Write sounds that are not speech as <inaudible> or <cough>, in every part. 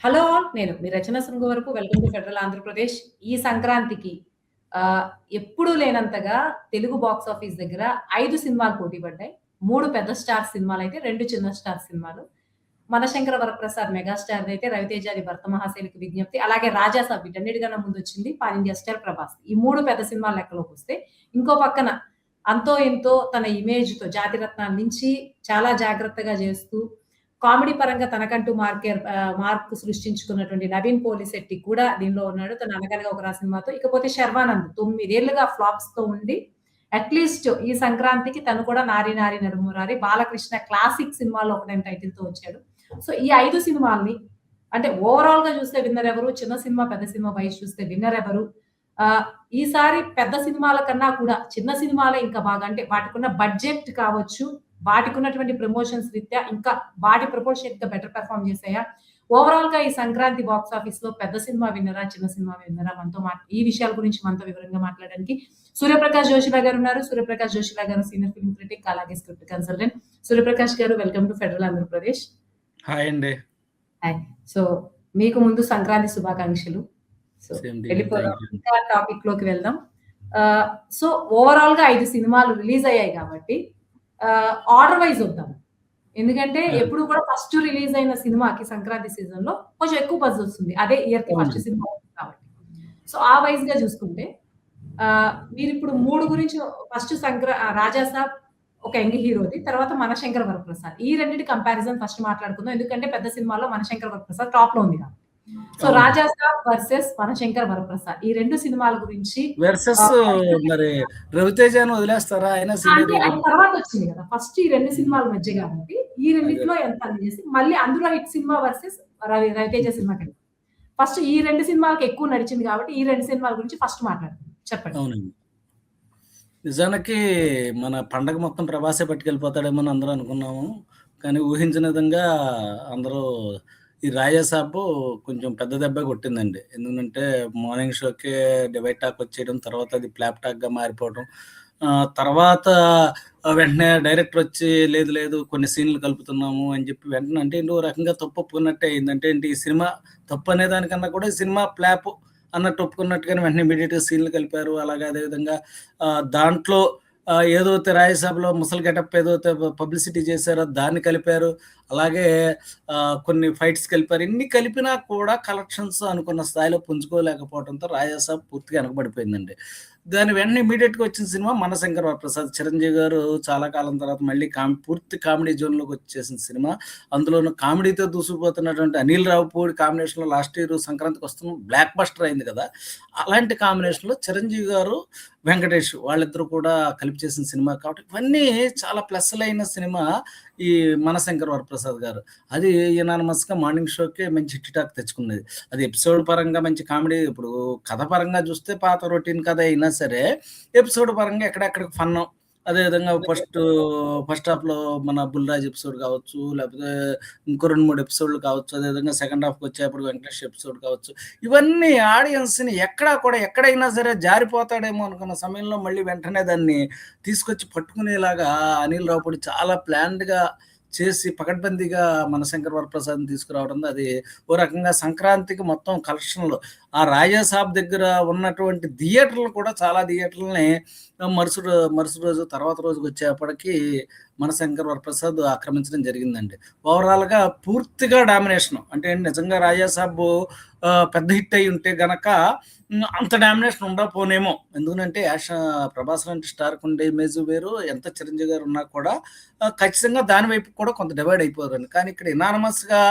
Hello all నేను మీ రచన శృంగ వరకు welcome to federal Andhra Pradesh ఈ సంక్రాంతికి ఆహ్, ఎప్పుడూ లేనంతగా తెలుగు బాక్స్ ఆఫీస్ దగ్గర ఐదు సినిమాలు పోటీ పడ్డాయి. మూడు పెద్ద స్టార్ సినిమాలు అయితే రెండు చిన్న స్టార్ సినిమాలు. 'మనశంకర వరప్రసాద్' మెగాస్టార్‌దైతే రవితేజాది భర్త మహాశైలికి విజ్ఞప్తి' అలాగే రాజా సాబ్ వీటన్నిటికన్నా ముందొచ్చింది పాన్ ఇండియా స్టార్ 'ప్రభాస్.' ఈ మూడు పెద్ద సినిమాలు లెక్కలోకి వస్తే ఇంకో పక్కన అంతో ఎంతో తన ఇమేజ్‌తో జాతిరత్నాన్ని నుంచి చాలా జాగ్రత్తగా చేస్తూ కామెడీ పరంగా తనకంటూ మార్కేర్ మార్క్ సృష్టించుకున్నటువంటి 'నవీన్ పోలిశెట్టి' కూడా దీనిలో ఉన్నాడు. తను 'అనగనగా ఒక రా' సినిమాతో. ఇకపోతే 'శర్వానంద్' తొమ్మిదేళ్ళుగా ఫ్లాప్స్తో ఉండి అట్‌లీస్ట్ ఈ సంక్రాంతికి తను కూడా 'నారి నారి నడుమురారి', బాలకృష్ణ క్లాసిక్ సినిమాలో ఒకటైన టైటిల్‌తో వచ్చాడు. సో, ఈ ఐదు సినిమాల్ని అంటే ఓవరాల్గా చూస్తే విన్నర్ ఎవరు? చిన్న సినిమా, పెద్ద సినిమా వయసు చూస్తే విన్నర్ ఎవరు? ఈసారి పెద్ద సినిమాల కన్నా కూడా చిన్న సినిమాలే ఇంకా బాగా అంటే వాటికున్న బడ్జెట్ కావచ్చు, వాటికున్నటువంటి ప్రమోషన్స్ రీత్యా ఇంకా వాటి ప్రపోర్షనేట్‌గా బెటర్ పెర్ఫార్మ్ చేసాయా? ఓవరాల్‌గా ఈ సంక్రాంతి బాక్స్ ఆఫీస్‌లో పెద్ద సినిమా విన్నరా? చిన్న సినిమా విన్నరా? మనతో ఈ విషయాల గురించి మనతో వివరంగా మాట్లాడడానికి సూర్యప్రకాష్ జోషిలా గారున్నారు. సూర్యప్రకాష్ జోషిలా గారు సీనియర్ ఫిల్మ్ క్రిటిక్ అలాగే స్క్రిప్ట్ కన్సల్టెంట్. సూర్యప్రకాష్ గారు welcome to federal Andhra Pradesh. Hi అండి. హాయ్. సో, మీకు ముందు సంక్రాంతి శుభాకాంక్షలు. So, same to you. వెళ్ళిపోదాం. Thank you. ఇంకా టాపిక్‌లోకి వెళ్దాం. సో, ఓవరాల్‌గా 5 సినిమాలు రిలీజ్ అయ్యాయి కాబట్టి ఆర్డర్ వైస్ వద్దాం. ఎందుకంటే! ఎప్పుడు కూడా ఫస్ట్ రిలీజ్ అయిన సినిమాకి సంక్రాంతి సీజన్‌లో కొంచెం ఎక్కువ బజ్ వస్తుంది. అదే ఇయర్‌కి ఫస్ట్ అవునండి. సినిమా కాబట్టి. సో, ఆ వైస్‌గా చూసుకుంటే ఆహ్, మీరిప్పుడు 3 గురించి ఫస్ట్ సంక్ర 'రాజాసాబ్' ఒక యంగ్ హీరోది. తర్వాత 'మనశంకర వరప్రసాద్.' ఈ రెండిటి కంపారిజన్ ఫస్ట్ మాట్లాడుకుందాం. ఎందుకంటే పెద్ద సినిమాలో 'మనశంకర వరప్రసాద్' టాప్‌లో ఉంది కాబట్టి. సో, అవును. 'రాజాసాబ్' వర్సెస్ 'మనశంకర వరప్రసాద్' ఈ 2 సినిమాల గురించి వెర్సెస్ మరి 'రవితేజ'ని వదిలేస్తారా? ఆయన. తర్వాత వచ్చింది కదా! ఫస్ట్ ఈ 2 హ్మ్. సినిమాల మధ్య కాబట్టి ఈ. రెండిట్లో ఎంత చేసి మళ్ళీ అందులో hit cinema versus Ravi 'Ravi Teja' సినిమాకెళ్దాం. First ఈ 2 సినిమాలకి ఎక్కువ నడిచింది కాబట్టి ఈ 2 సినిమాల గురించి ఫస్ట్ మాట్లాడదాం. చెప్పండి. అవునండి. నిజానికి మన పండగ మొత్తం ప్రభాసే పట్టుకెళ్ళిపోతాడేమో అని అందరూ అనుకున్నాము. కానీ ఊహించిన విధంగా అందరూ ఈ రాజాసాబు కొంచెం పెద్ద దెబ్బే కొట్టిందండి. ఎందుకంటే మార్నింగ్ షోకి డివైడ్ టాక్ వచ్చేయడం, తర్వాత అది ఫ్లాప్ టాక్‌గా మారిపోవడం. తర్వాత వెంటనే డైరెక్టర్ వచ్చి లేదు లేదు కొన్ని సీన్‌లు కలుపుతున్నాము అని చెప్పి వెంటనే అంటే ఏంటి రకంగా తప్పు ఒప్పుకున్నట్టే అయిందంటే ఏంటి ఈ సినిమా తప్పు అనే దానికన్నా కూడా సినిమా ప్లాప్ అన్నట్టు ఒప్పుకున్నట్టుగానే వెంటనే ఇమీడియట్గా సీన్‌లు కలిపారు. అలాగే అదే విధంగా దాంట్లో ఏదో ఏదైతే రాజ్యసభలో ముసలి గెటప్ ఏదైతే పబ్లిసిటీ చేశారో దాన్ని కలిపారు. అలాగే కొన్ని ఫైట్స్ కలిపారు. ఇన్ని కలిపినా కూడా కలెక్షన్స్ అనుకున్న స్థాయిలో పుంజుకోలేకపోవడంతో 'రాజాసాబ్' పూర్తిగా వెనకబడిపోయిందండి. దాని వెంటనే ఇమీడియట్గా వచ్చిన సినిమా 'మనశంకర ప్రసాద్ చిరంజీవి గారు చాలా కాలం తర్వాత మళ్ళీ కామ్ పూర్తి కామెడీ జోన్‌లోకి వచ్చేసిన సినిమా. అందులోనూ కామెడీతో దూసుకుపోతున్నటువంటి అనిల్ రావుపూడి కాంబినేషన్‌లో లాస్ట్ ఇయర్ సంక్రాంతికి వస్తున్న బ్లాక్ బస్టర్ అయింది కదా! అలాంటి కాంబినేషన్‌లో చిరంజీవి గారు, వెంకటేష్ వాళ్ళిద్దరూ కూడా కలిపి చేసిన సినిమా కాబట్టి ఇవన్నీ చాలా ప్లస్‌లైన సినిమా ఈ 'మనశంకర వరప్రసాద్' గారు. అది యునానిమస్‌గా మార్నింగ్ షోకే మంచి హిట్ టాక్ తెచ్చుకున్నది. అది ఎపిసోడ్ పరంగా మంచి కామెడీ ఇప్పుడు కథ పరంగా చూస్తే పాత రొటీన్ కథ అయినా సరే ఎపిసోడ్ పరంగా ఎక్కడెక్కడికి ఫన్నం అదే విధంగా ఫస్ట్ ఫస్ట్ హాఫ్‌లో మన 'బుల్‌రాజ్' ఎపిసోడ్ కావచ్చు, లేకపోతే ఇంకో 2, 3 ఎపిసోడ్‌లు కావచ్చు. అదే విధంగా సెకండ్ హాఫ్‌కి వచ్చేప్పుడు వెంకటేష్ ఎపిసోడ్ కావచ్చు. ఇవన్నీ ఆడియన్స్‌ని ఎక్కడా కూడా ఎక్కడైనా సరే జారిపోతాడేమో అనుకున్న సమయంలో మళ్ళీ వెంటనే దాన్ని తీసుకొచ్చి పట్టుకునేలాగా అనిల్ రావుడు చాలా ప్లాన్డ్‌గా చేసి పకడ్బందీగా మన శంకర్ వరప్రసాద్‌ని' తీసుకురావడంతో అది ఓ రకంగా సంక్రాంతికి మొత్తం కలెక్షన్లో ఆ 'రాజాసాబ్' దగ్గర ఉన్నటువంటి థియేటర్లు కూడా చాలా థియేటర్లని మరుసటి మరుసటి రోజు తర్వాత రోజుకొచ్చేప్పటికి 'మనశంకర వరప్రసాద్' ఆక్రమించడం జరిగిందండి. ఓవరాల్‌గా పూర్తిగా డామినేషన్. అంటే నిజంగా 'రాజాసాబ్' పెద్ద హిట్ అయి ఉంటే గనక అంత డామినేషన్ ఉండకపోనేమో. ఎందుకంటే యాష 'ప్రభాస్' లాంటి స్టార్‌కి ఉండే ఇమేజ్ వేరు. ఎంత చిరంజీవి గారు ఉన్నా కూడా ఖచ్చితంగా దాని వైపు కూడా కొంత డివైడ్ అయిపోతుంది కానీ ఇక్కడ ఇనానమస్గా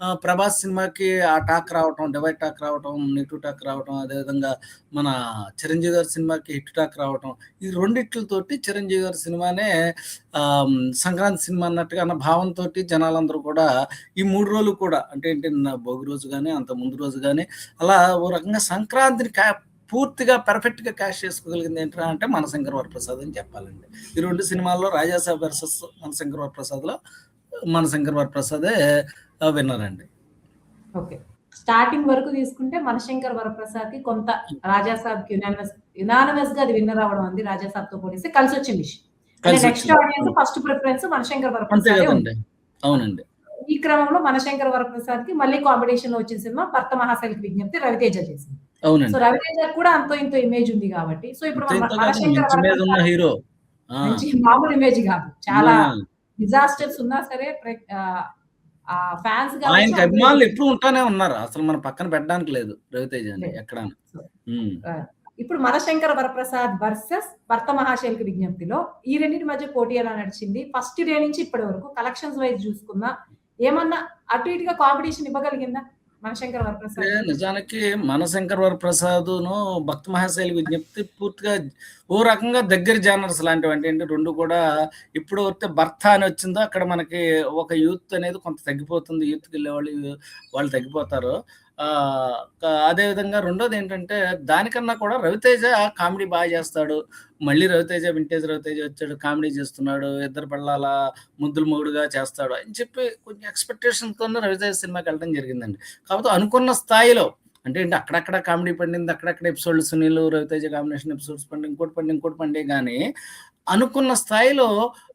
'ప్రభాస్' సినిమాకి ఆ టాక్ రావటం, డివైడ్ టాక్ రావటం, నెగెటివ్ టాక్ రావటం, అదేవిధంగా మన చిరంజీవి గారి సినిమాకి హిట్ టాక్ రావటం. ఈ రెండిట్లతోటి చిరంజీవి గారి సినిమానే సంక్రాంతి సినిమా అన్నట్టుగా అన్న భావంతో జనాలందరూ కూడా ఈ మూడు రోజులు కూడా అంటే ఏంటి నా భోగి రోజు కానీ అంత ముందు రోజు కానీ అలా ఓ రకంగా సంక్రాంతిని క్యా పూర్తిగా పర్ఫెక్ట్‌గా క్యాష్ చేసుకోగలిగింది ఏంట్రా అంటే 'మనశంకర వరప్రసాద్' అని చెప్పాలండి. ఈ రెండు సినిమాల్లో 'రాజాసాబ్' వర్సెస్ 'మనశంకర వరప్రసాద్‌లో' 'మనశంకర వరప్రసాదే' విన్నర్ అండి. ఓకే. స్టార్టింగ్ వరకు తీసుకుంటే 'మనశంకర్ వరప్రసాద్‌కి' కొంత 'రాజాసాబ్‌కి' యునానిమస్ యునానిమస్‌గా అది విన్నర్ అవ్వడం అంది 'రాజాసాబ్‌తో' పోలిస్తే కలిసొచ్చిన విషయం. అంటే next. Audience. First preference 'Mana Shankar వరప్రసాదే'. అవునండి. ఈ క్రమంలో మనశంకర వరప్రసాద్‌కి మళ్ళీ కాంబినేషన్‌లో వచ్చిన సినిమా 'భర్త మహాశైలకి విజ్ఞప్తి' రవితేజ చేసింది. సో. రవితేజకు కూడా అంతో ఇంతో ఇమేజ్ ఉంది కాబట్టి సో, ఇప్పుడు మనశంకర వరప్రసాద్ హీరో. మామూలు ఇమేజ్ కాదు. చాలా! డిజాస్టర్స్ ఉన్నా సరే కావచ్చు ఆయనకి అభిమానులు ఎప్పుడు ఉంటానే ఉన్నారు. అసలు మన పక్కన పెట్టడానికి లేదు హ్మ్. ఆహ్, ఇప్పుడు మనశంకర వరప్రసాద్ వర్సెస్ 'భర్త మహాశైలకి విజ్ఞప్తిలో' ఈ రెండిటి మధ్య పోటీ ఎలా నడిచింది? ఫస్ట్ డే నుంచి ఇప్పటి వరకు కలెక్షన్స్ వైస్ చూసుకున్నా ఏమన్నా అటు ఇటుగా కాంపిటీషన్ ఇవ్వగలిగిందా? నిజానికి మనశంకర్ వరప్రసాదును 'భక్త మహాశైలి విజ్ఞప్తి' పూర్తిగా ఓ రకంగా దగ్గర జానర్స్ లాంటివి. అంటే ఏంటి 2 కూడా ఇప్పుడు వస్తే 'భర్త' అని వచ్చిందో అక్కడ మనకి ఒక యూత్ అనేది కొంత తగ్గిపోతుంది. యూత్కి వెళ్ళే వాళ్ళు వాళ్ళు తగ్గిపోతారు. అదే విధంగా రెండోదేంటంటే దానికన్నా కూడా రవితేజ కామెడీ బాగా చేస్తాడు. మళ్ళీ రవితేజ వింటేజ్ రవితేజ వచ్చాడు. కామెడీ చేస్తున్నాడు. ఇద్దరు పళ్ళాల ముద్దులు మొగుడుగా చేస్తాడు అని చెప్పి కొంచెం ఎక్స్‌పెక్టేషన్‌తోనే రవితేజ సినిమాకి వెళ్ళడం జరిగిందండి. కాకపోతే అనుకున్న స్థాయిలో అంటే ఏంటి అక్కడక్కడ కామెడీ పండింది. అక్కడక్కడ ఎపిసోడ్‌లు సునీల్, రవితేజ కాంబినేషన్ ఎపిసోడ్స్ పండి ఇంకోటి పండి ఇంకోటి పండి కానీ అనుకున్న స్థాయిలో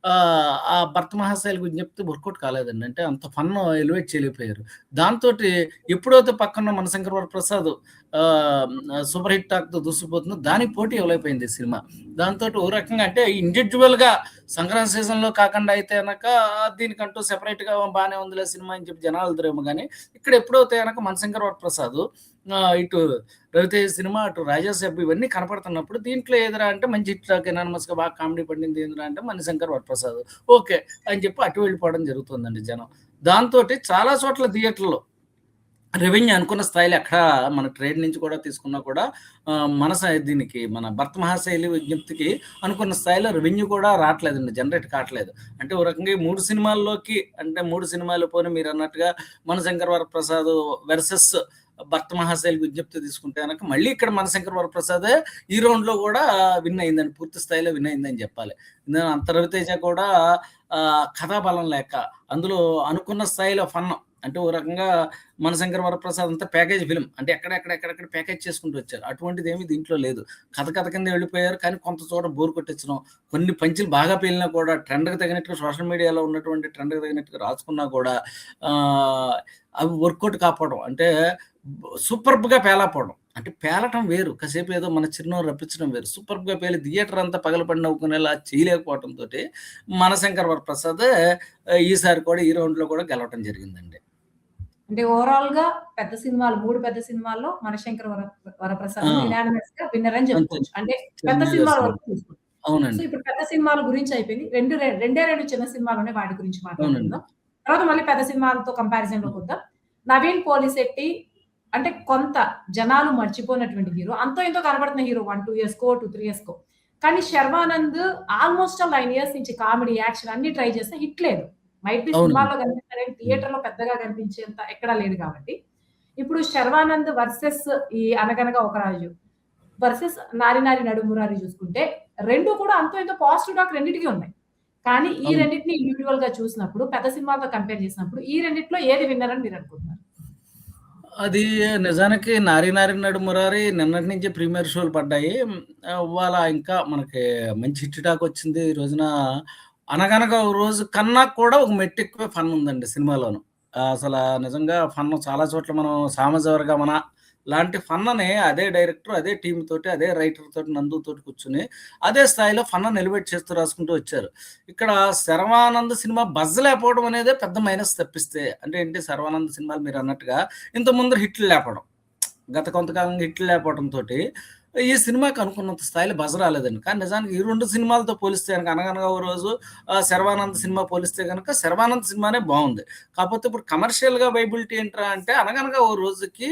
ఆ 'భర్త మహాశైలి చెప్తే వర్కౌట్ కాలేదండి. అంటే అంత ఫన్ ఎలివేట్ చేయలేకపోయారు. దాంతోటి ఎప్పుడైతే పక్కన మన శంకర్ ప్రసాద్ సూపర్ హిట్ టాక్‌తో దూసుకుపోతుందో దానికి పోటీ ఇవ్వలేకపోయింది సినిమా. దాంతో ఓ రకంగా అంటే ఇండివిజువల్గా సంక్రాంతి సీజన్‌లో కాకుండా అయితే గనక దీనికంటూ సెపరేట్‌గా బాగానే ఉందిలే సినిమా అని చెప్పి జనాలు ఎళ్తారేమో కానీ ఇక్కడ ఎప్పుడైతే గనక మన శంకర్ ప్రసాద్ ఇటు రవితేజ సినిమా, అటు రాజాసాబ్ ఇవన్నీ కనపడుతున్నప్పుడు దీంట్లో ఏదిరా అంటే మంచి హిట్ టాక్ ఎనానిమస్‌గా బాగా కామెడీ పండింది ఏందిరా అంటే మనశంకర్ ప్రసాద్ ఓకే. అని చెప్పి అటు వెళ్ళిపోవడం జరుగుతుందండి జనం. దాంతోటి చాలా చోట్ల థియేటర్‌లో రెవెన్యూ అనుకున్న స్థాయిలో ఎక్కడ మన ట్రేడ్ నుంచి కూడా తీసుకున్నా కూడా మన దీనికి మన 'భర్త మహాశైలి విజ్ఞప్తికి' అనుకున్న స్థాయిలో రెవెన్యూ కూడా రాట్లేదండి. జనరేట్ కావట్లేదు. అంటే ఒక రకంగా మూడు సినిమాల్లోకి అంటే మూడు సినిమాలు పోనీ మీరు అన్నట్టుగా మన మనశంకర్ వరప్రసాద్ వెర్సెస్ 'భర్త మహాశైలి విజ్ఞప్తి' తీసుకుంటే కనుక మళ్ళీ ఇక్కడ మనశంకర్ వరప్రసాదే ఈ రౌండ్‌లో కూడా విన్ అయిందండి. పూర్తి స్థాయిలో విన్ అయిందని చెప్పాలి. అంత రవితేజ కూడా కథాబలం లేక అందులో అనుకున్న స్థాయిలో ఫన్ అంటే ఓ రకంగా మనశంకర వరప్రసాద్ అంతా ప్యాకేజ్ ఫిలిం అంటే ఎక్కడెక్కడ ఎక్కడెక్కడ ప్యాకేజ్ చేసుకుంటూ వచ్చారు. అటువంటిది ఏమి దీంట్లో లేదు. కథ కథ కింద వెళ్ళిపోయారు. కానీ కొంత చోట బోర్ కొట్టించడం, కొన్ని పంచులు బాగా పేలినా కూడా ట్రెండ్‌కి తగినట్టుగా సోషల్ మీడియాలో ఉన్నటువంటి ట్రెండ్‌కి తగినట్టుగా రాసుకున్నా కూడా అవి వర్కౌట్ కాపోవడం అంటే సూపర్బ్‌గా పేలకపోవడం. అంటే పేలటం వేరు. కాసేపు ఏదో మన చిరునవ్వు రప్పించడం వేరు. సూపర్బ్‌గా పేలి థియేటర్ అంతా పగలపడి నవ్వుకునేలా చేయలేకపోవడంతో మనశంకర్ వరప్రసాదే ఆహ్, ఈసారి కూడా ఈ రౌండ్‌లో కూడా గెలవటం జరిగిందండి. అంటే ఓవరాల్‌గా పెద్ద సినిమాలు 3 పెద్ద సినిమాల్లో మనశంకర వర వరప్రసాద్! యునానిమస్‌గా విన్నర్ అని. చెప్పుకోవచ్చు. అంటే పెద్ద సినిమాల వరకు. సో. ఇప్పుడు పెద్ద సినిమాల గురించి అయిపోయింది. రెండు రెండే 2 చిన్న సినిమాలు ఉన్నాయి. వాటి గురించి. మాట్లాడుకుందాం. తర్వాత మళ్ళీ పెద్ద సినిమాలతో కంపారిజన్‌లోకి వద్దాం. నవీన్ పోలిశెట్టి అంటే కొంత జనాలు మర్చిపోయినటువంటి హీరో. అంతో ఇంతో కనబడుతున్న హీరో 1, 2 ఇయర్స్‌కో, 2, 3 ఇయర్స్‌కో. కానీ శర్వానంద్ ఆల్‌మోస్ట్ ఆల్ 9 ఇయర్స్ నుంచి కామెడీ, యాక్షన్ అన్ని ట్రై చేస్తే హిట్ లేదు. మైట్ బి అవునండి. సినిమాల్లో కనిపిస్తాడు గానీ థియేటర్‌లో పెద్దగా కనిపించేంత ఎక్కడా లేదు కాబట్టి. ఇప్పుడు శర్వానంద్ వర్సెస్ ఈ 'అనగనగా ఒక రాజు' వర్సెస్ 'నారి నారి నడుమురారి' చూసుకుంటే 2 కూడా అంతో ఇంతో పాజిటివ్ టాక్ రెండిటికి ఉన్నాయి. కానీ ఈ. రెండిటిని ఇండివిడ్యువల్‌గా చూసినప్పుడు పెద్ద సినిమాలతో కంపేర్ చేసినప్పుడు ఈ రెండిట్లో ఏది విన్నర్ అని మీరు అనుకుంటున్నారు? అది నిజానికి 'నారి నారి నడుమురారి' నిన్నటి నుంచే ప్రీమియర్ షోలు పడ్డాయి. ఇవాళ ఇంకా మనకి మంచి హిట్ టాక్ వచ్చింది. ఈ రోజున 'అనగనగా ఒక రోజు' కన్నా కూడా ఒక మెట్టు ఫన్ ఉందండి సినిమాలోను. అసలు నిజంగా ఫన్ చాలా చోట్ల మనం 'సామజవరగమన' లాంటి ఫన్నని అదే డైరెక్టర్, అదే టీమ్ తోటి, అదే రైటర్ తోటి, నందు తోటి అదే స్థాయిలో ఫన్న ఎలివేట్ చేస్తూ రాసుకుంటూ వచ్చారు. ఇక్కడ 'శర్వానంద్' సినిమా బజ్ లేకపోవడం అనేదే పెద్ద మైనస్ తప్పిస్తే. అంటే ఏంటి 'శర్వానంద్' సినిమాలు మీరు అన్నట్టుగా ఇంత ఇంతకుముందు హిట్లు లేపడం. గత కొంతకాలంగా హిట్లు లేకపోవడంతో ఈ సినిమాకి అనుకున్నంత స్థాయిలో బజ రాలేదండి. కానీ నిజానికి ఈ రెండు సినిమాలతో పోలిస్తే కనుక 'అనగనగా ఓ రోజు' 'శర్వానంద్' సినిమా పోలిస్తే కనుక 'శర్వానంద్' సినిమానే బాగుంది కాకపోతే ఇప్పుడు కమర్షియల్‌గా వైబిలిటీ ఏంట్రా అంటే 'అనగనగా ఓ రోజు'కి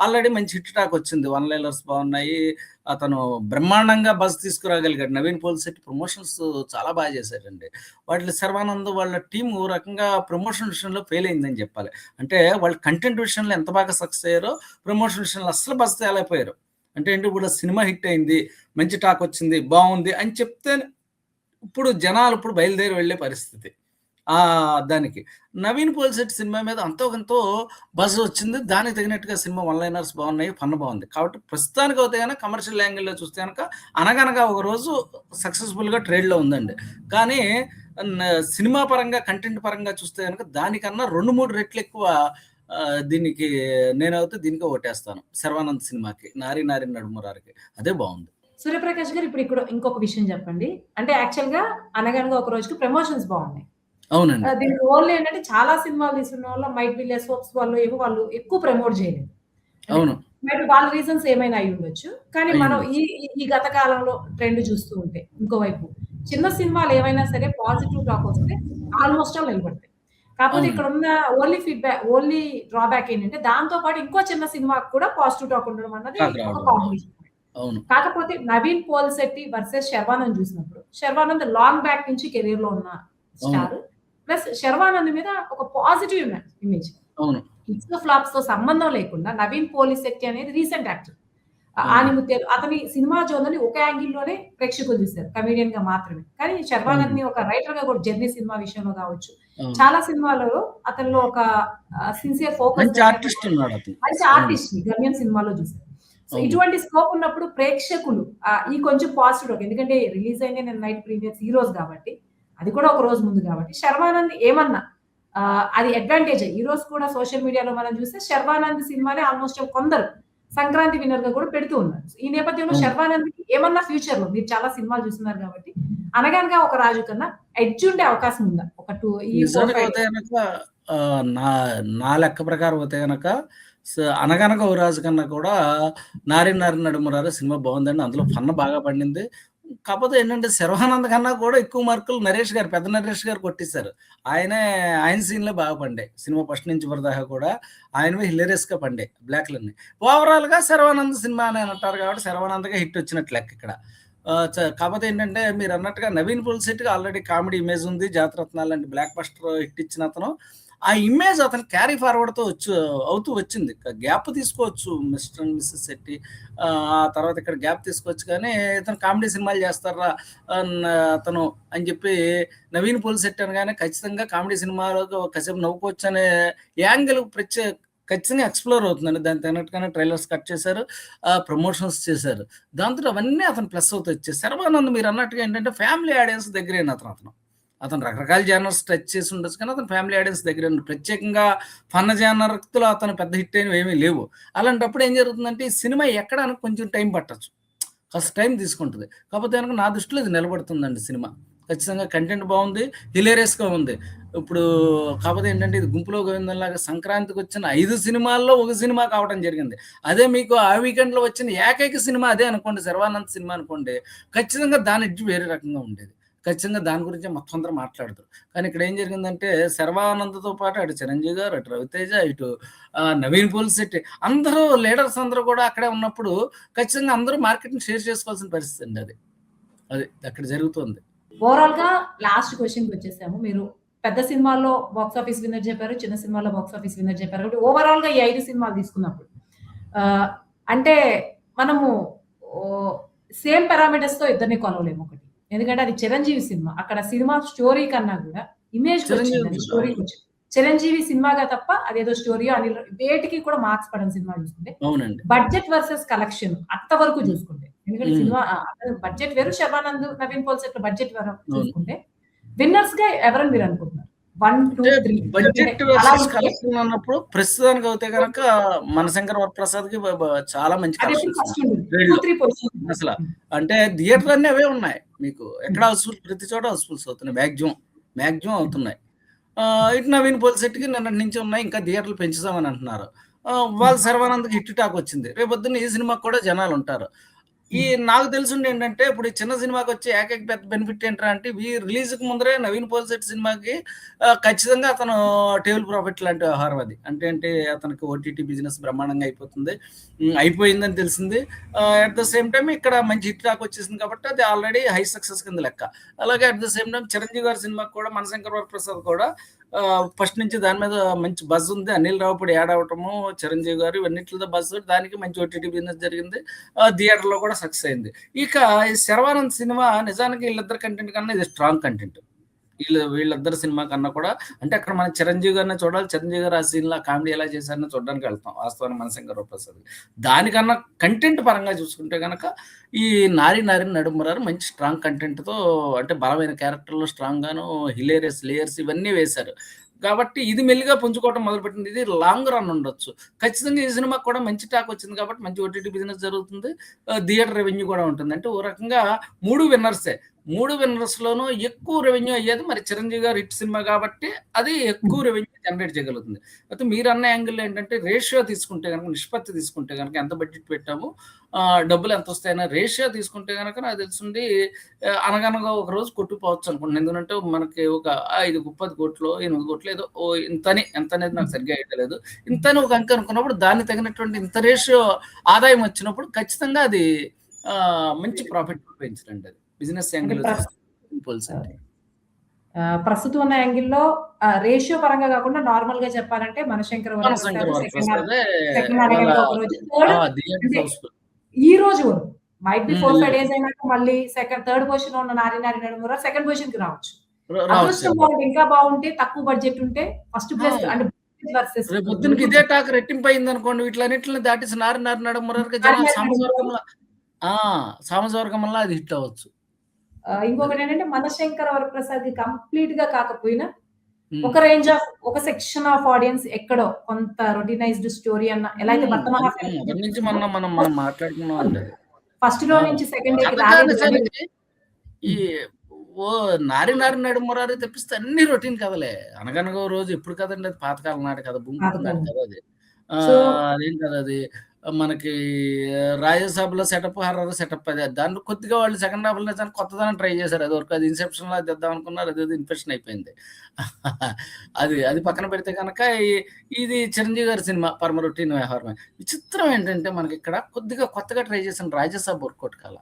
ఆల్రెడీ మంచి హిట్ టాక్ వచ్చింది. వన్ లైనర్స్ బాగున్నాయి అతను బ్రహ్మాండంగా బస్ తీసుకురాగలిగాడు. నవీన్ పోలిశెట్టి ప్రమోషన్స్ చాలా బాగా చేశారండి వాటిలో 'శర్వానంద్' వాళ్ళ టీం ఓ రకంగా ప్రమోషన్ విషయంలో ఫెయిల్ అయిందని చెప్పాలి. అంటే వాళ్ళు కంటెంట్ విషయంలో ఎంత బాగా సక్సెస్ అయ్యారో ప్రమోషన్ విషయంలో అస్సలు బస్ తేలేకపోయారు. అంటే ఏంటి ఇప్పుడు సినిమా హిట్ అయింది. మంచి టాక్ వచ్చింది. బాగుంది అని చెప్తే ఇప్పుడు జనాలు ఇప్పుడు బయలుదేరి వెళ్ళే పరిస్థితి. దానికి. నవీన్ పోల్సెట్ సినిమా మీద అంతో కొంత బస్ వచ్చింది. దానికి తగినట్టుగా సినిమా వన్ లైనర్స్ బాగున్నాయి ఫన్ బాగుంది కాబట్టి ప్రస్తుతానికైతే కనుక కమర్షియల్ యాంగిల్‌లో చూస్తే కనుక 'అనగనగా ఒక రోజు' సక్సెస్‌ఫుల్‌గా ట్రేడ్‌లో ఉందండి. కానీ సినిమా పరంగా, కంటెంట్ పరంగా చూస్తే కనుక దానికన్నా 2, 3 రెట్లు ఎక్కువ దీనికి నేనైతే దీనికే ఓటేస్తాను. 'శర్వానంద్' సినిమాకి 'నారి నారి నడుమురారికి' అదే బావుంది. సూర్యప్రకాష్ గారు ఇప్పుడు ఇక్కడ ఇంకొక విషయం చెప్పండి. అంటే యాక్చువల్‌గా 'అనగనగా ఒక రోజుకి' ప్రమోషన్స్ బావున్నాయి. అవునండి. దీనికి ఓన్లీ ఏంటంటే చాలా సినిమాలు తీస్తున్న వాళ్ళు మైట్ బి లెస్ హోప్స్ వాళ్ళు ఏవో వాళ్ళు ఎక్కువ ప్రమోట్ చేయలేదు. అవును. మేబీ వాళ్ళ రీజన్స్ ఏమైనా అయ్యుండొచ్చు. కానీ మనం. ఈ ఈ గత కాలంలో ట్రెండ్ చూస్తూ ఉంటే ఇంకోవైపు చిన్న సినిమాలు ఏవైనా సరే పాజిటివ్ టాక్ వస్తే ఆల్‌మోస్ట్ ఆల్ నిలబడతాయి. కాకపోతే అవునండి. ఇక్కడున్న ఓన్లీ ఫీడ్‌బ్యాక్ ఓన్లీ డ్రాబ్యాక్ ఏంటంటే దాంతో పాటు ఇంకో చిన్న సినిమాకి కూడా పాజిటివ్ టాక్ ఉండడం అన్నది ఒక. కాంబినేషన్. కాకపోతే 'నవీన్ పోలిశెట్టి వర్సెస్ శర్వానంద్' చూసినప్పుడు శర్వానంద్ లాంగ్ బ్యాక్ నుంచి కెరియర్‌లో ఉన్న అవును. స్టార్. ప్లస్ శర్వానంద్ మీద ఒక పాజిటివ్ ఇమే ఇమేజ్. అవును. హిట్స్, ఫ్లాప్స్‌తో సంబంధం లేకుండా 'నవీన్ పోలిశెట్టి' అనేది రీసెంట్ యాక్టర్. ఆ అవును. ఆణిముత్యాలు అతని సినిమా జోనర్‌ని ఒక యాంగిల్‌లోనే ప్రేక్షకులు చూసారు. కమెడియన్‌గా మాత్రమే. కానీ అవును. శర్వానంద్‌ని ఒక రైటర్‌గా కూడా 'జర్నీ' సినిమా విషయంలో కావచ్చు. చాలా సినిమాలలో అతనిలో ఒక సిన్సియర్ ఫోకస్ మంచి ఆర్టిస్ట్. మంచి 'గమ్యం' సినిమాలో చూసారు. సో. ఇటువంటి స్కోప్ ఉన్నప్పుడు ప్రేక్షకులు ఈ కొంచెం పాజిటివ్ ఎందుకంటే రిలీజ్ అయిందే నేను నైట్ ప్రీమియర్స్ ఈ రోజు కాబట్టి అది కూడా ఒక రోజు ముందు కాబట్టి శర్వానంద్ ఏమన్నా అది అడ్వాంటేజే. ఈ రోజు కూడా సోషల్ మీడియాలో మనం చూస్తే శర్వానంద్ సినిమానే ఆల్‌మోస్ట్ కొందరు సంక్రాంతి విన్నర్‌గా కూడా పెడుతూ ఉన్నారు. ఈ నేపథ్యంలో అవును. శర్వానంద్‌కి ఏమన్నా ఫ్యూచర్‌లో మీరు చాలా సినిమాలు చూస్తున్నారు కాబట్టి 'అనగనగా ఒక రాజు' కన్నా ఎడ్జ్ ఉండే అవకాశం ఉందా? ఒక 2 ఈ 4, నిజానికి 5 అయితే గనక ఆహ్, నా నా లెక్క ప్రకారం అయితే గనక స 'అనగనగా ఓ రాజు' కన్నా కూడా 'నారి నారి నడుమురారి' సినిమా బావుందండి. అందులో ఫన్ బాగా పండింది. కాపోతే ఏంటంటే 'శర్వానంద్' కన్నా కూడా ఎక్కువ మార్కులు 'నరేష్' గారు, పెద్ద 'నరేష్' గారు కొట్టేసారు. ఆయనే ఆయన సీన్‌లే బాగా పండాయి. సినిమా ఫస్ట్ నుంచి ఇప్పటిదాకా కూడా ఆయనవి హిలేరియస్‌గా పండాయి బ్లాక్‌లన్నీ. ఓవరాల్‌గా 'శర్వానంద్' సినిమా అని అంటారు కాబట్టి 'శర్వానంద్‌కే' హిట్ వచ్చినట్టు లెక్క ఇక్కడ. కాకపోతే చ మీరు ఏంటంటే 'నవీన్ పోలిశెట్టి'కి ఆల్రెడీ కామెడీ ఇమేజ్ ఉంది. జాతరత్నాలు లాంటి బ్లాక్ బస్టర్ హిట్ ఇచ్చిన అతను. ఆ ఇమేజ్ అతను క్యారీ ఫార్వర్డ్‌తో వచ్చు అవుతూ వచ్చింది. గ్యాప్ తీసుకోవచ్చు మిస్టర్ అండ్ మిస్సెస్ శెట్టి. ఆ తర్వాత ఇక్కడ గ్యాప్ తీసుకోవచ్చు కానీ ఇతను కామెడీ సినిమాలు చేస్తారా అతను అని చెప్పి 'నవీన్ పోలిశెట్టి' అనగానే ఖచ్చితంగా కామెడీ సినిమాలో కాసేపు నవ్వుకోవచ్చు అనే యాంగిల్ ప్రత్యేక ఖచ్చితంగా ఎక్స్‌ప్లోర్ అవుతుందండి. దానికి తగినట్టుగానే ట్రైలర్స్ కట్ చేశారు. ప్రమోషన్స్ చేశారు. దాంతో అవన్నీ అతను ప్లస్ అవుతూ వచ్చాయి. మీరు అన్నట్టుగా ఏంటంటే ఫ్యామిలీ ఆడియన్స్ దగ్గరైన అతను అతను. అతను రకరకాల జానర్స్ టచ్ చేసి ఉండొచ్చు కానీ అతను ఫ్యామిలీ ఆడియన్స్ దగ్గర ప్రత్యేకంగా ఫన్ జానర్‌లో అతను పెద్ద హిట్ అయినవి ఏమీ లేవు. అలాంటప్పుడు ఏం జరుగుతుందంటే ఈ సినిమా ఎక్కడానికి కొంచెం టైం పట్టొచ్చు. కాస్త టైం తీసుకుంటుంది కాకపోతే కనుక నా దృష్టిలో ఇది నిలబడుతుందండి సినిమా. ఖచ్చితంగా కంటెంట్ బాగుంది హిలేరియస్‌గా ఉంది. ఇప్పుడు కాకపోతే ఏంటంటే ఇది 'గుంపులో గోవిందంలాగా' సంక్రాంతికొచ్చిన 5 సినిమాల్లో ఒక సినిమా కావడం జరిగింది. అదే మీకు ఆ వీకెండ్‌లో వచ్చిన ఏకైక సినిమా అదే అనుకోండి 'శర్వానంద్' సినిమా అనుకోండి. ఖచ్చితంగా దాని ఎడ్జ్ వేరే రకంగా ఉండేది. ఖచ్చితంగా దాని గురించి మొత్తం అందరూ మాట్లాడతారు. కానీ ఇక్కడ ఏం జరిగిందంటే శర్వానందతో పాటు అటు 'చిరంజీవి' గారు, అటు 'రవితేజ' ఇటు 'నవీన్ పోలిశెట్టి' అందరూ లీడర్స్ అందరూ కూడా అక్కడే ఉన్నప్పుడు ఖచ్చితంగా అందరూ మార్కెట్‌ని షేర్ చేసుకోవాల్సిన పరిస్థితి అండి అది. అది అక్కడ జరుగుతుంది. ఓవరాల్‌గా లాస్ట్ క్వెషన్‌కి వచ్చేసాము. మీరు పెద్ద సినిమాల్లో బాక్స్ ఆఫీస్ విన్నర్ చెప్పారు. చిన్న సినిమాలో బాక్స్ ఆఫీస్ విన్నర్ చెప్పారు. కాబట్టి ఓవరాల్‌గా ఈ 5 సినిమాలు తీసుకున్నప్పుడు అంటే మనము సేమ్ పారామీటర్స్‌తో ఇద్దరిని కొలవలేము ఒకటి. ఎందుకంటే అది 'చిరంజీవి' సినిమా. అక్కడ సినిమా స్టోరీ కన్నా కూడా వచ్చింది. అది చిరంజీవి స్టోరీకి వచ్చింది. 'చిరంజీవి' సినిమాగా తప్ప అదేదో స్టోరీయో అనిల్ వేటికి కూడా మార్క్స్ పడని సినిమా చూసుకుంటే. బడ్జెట్ వర్సెస్ కలెక్షన్ అంతవరకు. చూసుకుంటే. ఎందుకంటే. సినిమా బడ్జెట్ వేరు 'శర్వానంద్', 'నవీన్ పోలిశెట్టి' బడ్జెట్ వేరు. చూసుకుంటే విన్నర్స్‌గా ఎవరని మీరు అనుకుంటున్నారు? 1, 2, అంటే 3 బడ్జెట్ అన్నప్పుడు ప్రస్తుతానికి అయితే గనక 'మనశంకర వరప్రసాద్‌కి' బ బ చాలా మంచి అదెప్పుడు కలెక్షన్స్ ఫస్ట్ ఉన్నాయి. ఉంటుంది. 2, ట్రేడ్‌లో 3 పొజిషన్ అసల. అంటే థియేటర్‌లన్నీ అవే ఉన్నాయి. మీకు ఎక్కడ హ్మ్. హౌస్‌ఫుల్ ప్రతి చోట హౌస్‌ఫుల్స్ అవుతున్నాయి. మాక్సిమం. మాక్సిమం అవుతున్నాయి. ఇటు 'నవీన్ పోలిశెట్టి'కి నిన్నటి నుంచి ఉన్నాయి. ఇంకా థియేటర్లు పెంచుదామని అంటున్నారు. వాళ్ళ హ్మ్. 'శర్వానంద్‌కి' హిట్ టాక్ వచ్చింది. రేపొద్దున్న ఈ సినిమాకి కూడా జనాలుంటారు. ఈ. నాకు తెలిసుండి ఏంటంటే ఇప్పుడు ఈ చిన్న సినిమాకొచ్చే ఏకైక పెద్ద బెనిఫిట్ ఏంట్రా అంటే ఇవి రిలీజ్‌కి ముందరే 'నవీన్ పోలిశెట్టి' సినిమాకి ఖచ్చితంగా అతను టేబుల్ ప్రాఫిట్ లాంటి వ్యవహారం అది. అంటే అంటే అతనికి ఓటీటీ బిజినెస్ బ్రహ్మాండంగా అయిపోతుంది. అయిపోయిందని తెలిసింది. అట్ ద సేమ్ టైమ్ ఇక్కడ మంచి హిట్ టాక్ వచ్చేసింది కాబట్టి అది ఆల్రెడీ హై సక్సెస్ కింద లెక్క. అలాగే at the same time 'Chiranjeevi' గారి సినిమాకి కూడా 'మనశంకర వరప్రసాద్' కూడా ఫస్ట్ నుంచి దాని మీద మంచి బజ్ ఉంది. అనిల్ రావుపూడి యాడ్ అవటము 'చిరంజీవి' గారు ఇవన్నిటితో బజ్ దానికి మంచి ఓటీటీ బిజినెస్ జరిగింది. థియేటర్‌లో కూడా సక్సెస్ అయింది. ఇక ఈ 'శర్వానంద్' సినిమా నిజానికి వీళ్ళిద్దరు కంటెంట్ కన్నా ఇది స్ట్రాంగ్ కంటెంట్. వీళ్ళు వీళ్ళిద్దరు సినిమా కన్నా కూడా అంటే అక్కడ మనం చిరంజీవి గారిని చూడాలి చిరంజీవి గారు ఆ సీన్లో కామెడీ ఎలా చేశారని చూడడానికి వెళ్తాం. వాస్తవానికి మనసింగ ప్రసాద్. దానికన్నా కంటెంట్ పరంగా చూసుకుంటే కనుక ఈ నారి నారి నడుమురారు మంచి స్ట్రాంగ్ కంటెంట్తో అంటే బలమైన క్యారెక్టర్లు స్ట్రాంగ్గాను హిలేరియస్ లేయర్స్ ఇవన్నీ వేశారు. కాబట్టి ఇది మెల్లిగా పుంజుకోవడం మొదలుపెట్టింది. ఇది లాంగ్ రన్ ఉండొచ్చు. ఖచ్చితంగా ఈ సినిమాకి కూడా మంచి టాక్ వచ్చింది కాబట్టి మంచి ఓటీటీ బిజినెస్ జరుగుతుంది. థియేటర్ రెవెన్యూ కూడా ఉంటుంది. అంటే ఓ రకంగా మూడు విన్నర్సే మూడు విన్నర్స్ లోనూ ఎక్కువ రెవెన్యూ అయ్యేది మరి చిరంజీవి గారు హిట్ సినిమా కాబట్టి అది ఎక్కువ రెవెన్యూ జనరేట్ చేయగలుగుతుంది. అయితే మీరు అన్న యాంగిల్ ఏంటంటే రేషియో తీసుకుంటే కనుక నిష్పత్తి తీసుకుంటే కనుక ఎంత బడ్జెట్ పెట్టాము డబ్బులు ఎంత వస్తాయన్న రేషియో తీసుకుంటే కనుక నాకు తెలిసింది అనగనగా ఒక రోజు కొట్టుకోవచ్చు అనుకుంటున్నాను. ఎందుకంటే మనకి ఒక ఐదు ముప్పది కోట్లు ఎనిమిది కోట్లు ఏదో ఓ ఇంతని ఎంత అనేది నాకు సరిగ్గా ఐడియా లేదు. ఇంతని ఒక అంక అనుకున్నప్పుడు దానికి తగినటువంటి ఇంత రేషియో ఆదాయం వచ్చినప్పుడు ఖచ్చితంగా అది మంచి ప్రాఫిట్ పెంచడండి అది. బిజినెస్ యాంగిల్ ఇంపల్స్ అంటే ప్రస్తుతం ఉన్న యాంగిల్లో రేషియో పరంగా కాకుండా నార్మల్గా చెప్పాలంటే మనశంకర. ఈ రోజు might be. Four five days అయినాక మళ్ళీ సెకండ్ థర్డ్ పొజిషన్లో ఉన్న నారి నారి నడుముర సెకండ్ పొజిషన్కి రావచ్చు. అదృష్టం ఇంకా బాగుంటే తక్కువ బడ్జెట్ ఉంటే ఫస్ట్ ప్లేస్. అంటే పొద్దునకి ఇదే టాక్ రెట్టింపు అయింది అనుకోండి వీటిలన్నింటిని దాటి నారి నారి సామజవర్గంలో ఆ సామజవర్గంలో అది హిట్ అవ్వచ్చు ఇంకొకటి ఏంటంటే మనశంకర వరప్రసాద్కి కంప్లీట్గా కాకపోయినా ఉమ్. ఒక రేంజ్ ఆఫ్ ఒక సెక్షన్ ఆఫ్ ఆడియన్స్ ఎక్కడో కొంత రొటీనైజ్డ్ స్టోరీ అన్న ఎలా అయితే ఉమ్, వర్తమాన అది మొదటి నుంచి మనం మనం మనం మాట్లాడుకున్నాం అండి ఫస్ట్లో నుంచి సెకండ్ ఈ ఓ నారి నారి నడుమురారి తెప్పిస్తే అన్ని రొటీన్ కథలే. అనగనగా రోజు ఎప్పుడు కదండి అది? పాతకాలం నాటి కథ భూమి నాటి కథ అది. అదేం కదా అది? మనకి రాజ్యసభలో సెటప్ హర్రర్ సెటప్ అది. దాంట్లో కొద్దిగా వాళ్ళు సెకండ్ హాఫ్లో కొత్తదనం ట్రై చేశారు. అది వరకు అది ఇన్సెప్షన్లో తెద్దాం అనుకున్నారు. అది ఇన్ఫెక్షన్ అయిపోయింది. <laughs> అది అది పక్కన పెడితే కనుక ఈ- ఇది చిరంజీవి గారి సినిమా పరమ రొటీన్ వ్యవహారం విచిత్రం ఏంటంటే మనకి ఇక్కడ కొద్దిగా కొత్తగా ట్రై చేసిన రాజ్యసభ వర్కౌట్ కాల.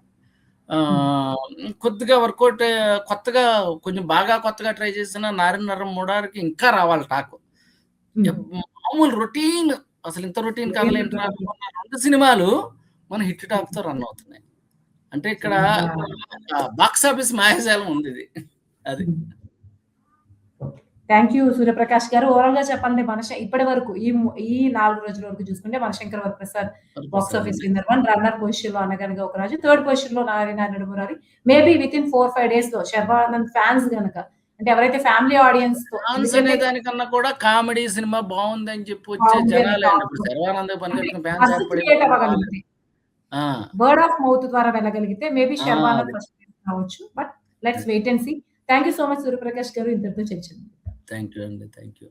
కొద్దిగా వర్కౌట్ కొత్తగా కొంచెం బాగా కొత్తగా ట్రై చేసిన నారినరం మూడారికి ఇంకా రావాలి టాకు. మామూలు రొటీన్ అసలు ఇంత రొటీన్ కథలు రెండు సినిమాలు మన హిట్ టాక్తో రన్ అవుతున్నాయి. అంటే ఇక్కడ బాక్స్ ఆఫీస్ మాయాజాలం ఉంది ఇది. అది. థ్యాంక్ యూ సూర్యప్రకాష్ గారు. ఓవరాల్గా చెప్పండి మనశ ఇప్పటి వరకు ఈ ఈ నాలుగు రోజుల వరకు చూసుకుంటే Manashankar Varaprasad box office winner one runner పొజిషన్లో అనగనగా ఒక రాజు థర్డ్ పొజిషన్లో Nari Narayana Murari maybe with in four five డేస్లో శర్వానంద్ ఫ్యాన్స్ గనక అంటే ఎవరైతే ఫ్యామిలీ ఆడియన్స్ అనే దానికన్నా కూడా కామెడీ సినిమా బాగుంది అని చెప్పి వచ్చే జనాలే వర్డ్ ఆఫ్ మౌత్ ద్వారా వెళ్ళగలిగితే మేబీ శర్వానంద్ కావచ్చు. But let's wait and see thank you so much Suryaprakash garu. ఇంతటితో చర్చింది థ్యాంక్ యూ అండి. Thank you